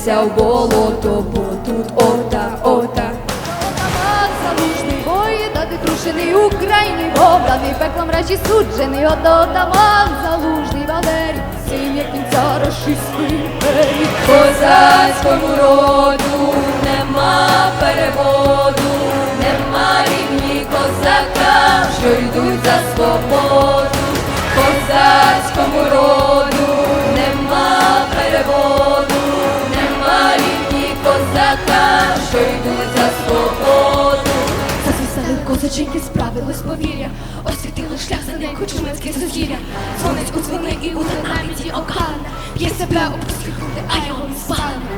вдарився в болото, бо тут ота, ота. Залужний воїдати крушений Україні, обраний пеклом речі суджений, ота отаман залужний Валерій, син як кінця рашистської. Козацькому роду нема переводу, нема рівні козака, що йдуть за свободу. Козаченьки, справилось повір'я, освітили шлях за нею чумацьке сузір'я. Дзвонить у дзвони і утра навіть і окана, п'є себе пусті груди, а його не спалено.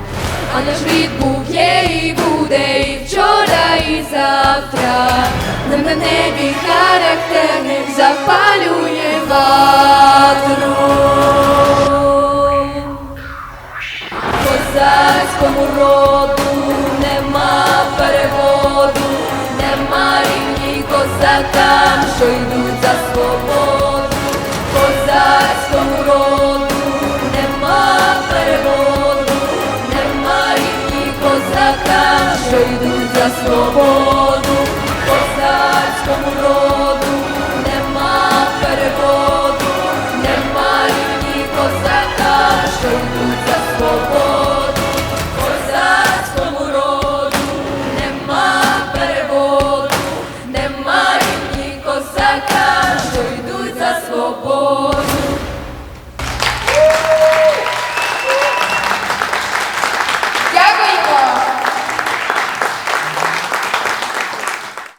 А наш рід був є і буде, і вчора, і завтра. Нам на небі характерник запалює ватру. Козацькому роду нема переводу,